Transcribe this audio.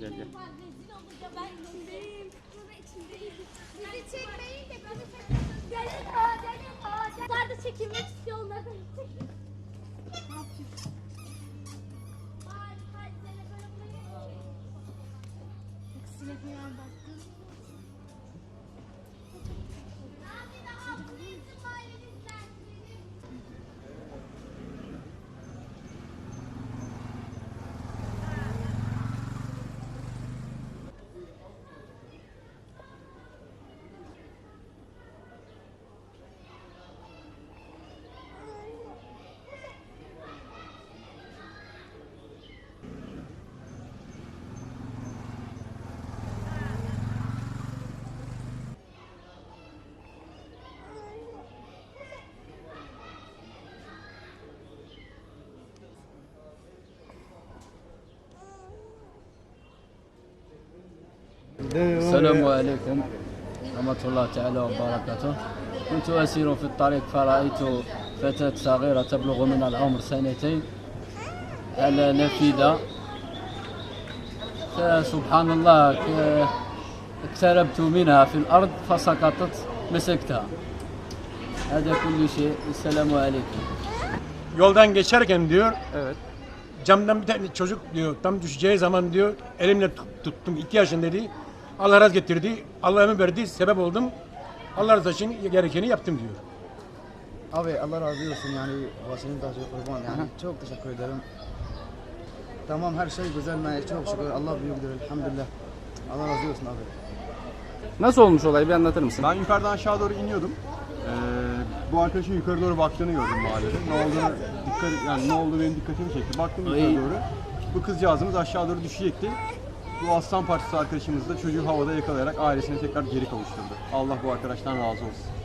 Burada içindeyim. Bizi çekmeyin de bizi çekmeyin. Gelin ha gelin ha. Onlar da çekilmek istiyor onları da çekin. Ne yapıyorsun? Ay, ay, seni böyle buraya- Aksine koyan baktın. Abi daha bu bizim ailemizden. السلام عليكم ورحمة الله تعالى وبركاته كنت أسير في الطريق فرأيت فتاة صغيرة تبلغ من العمر سنتين على نافذة فسبحان الله ك- اقتربت منها في الأرض فسقطت مسكتها هذا كل شيء السلام عليكم Yoldan geçerken diyor Evet. camdan bir tane çocuk diyor tam düşeceği zaman diyor elimle tut- tuttum iki yaşındaydı. Allah razı getirdi. Allah ömür verdi. Sebep oldum. Allah razı için gerekeni yaptım diyor. Abi Allah razı olsun yani başının tacı kurban yani çok teşekkür ederim. Tamam her şey güzel ben çok şükür Allah büyüktür elhamdülillah. Allah razı olsun abi. Nasıl olmuş olay bir anlatır mısın? Ben yukarıdan aşağı doğru iniyordum. Ee, bu arkadaşın yukarı doğru baktığını gördüm mahallede. Ne olduğunu dikkat yani ne oldu benim dikkatimi çekti. Baktım yukarı doğru. Bu kızcağızımız aşağı doğru düşecekti. Bu aslan parçası arkadaşımız da çocuğu havada yakalayarak ailesine tekrar geri kavuşturdu. Allah bu arkadaştan razı olsun.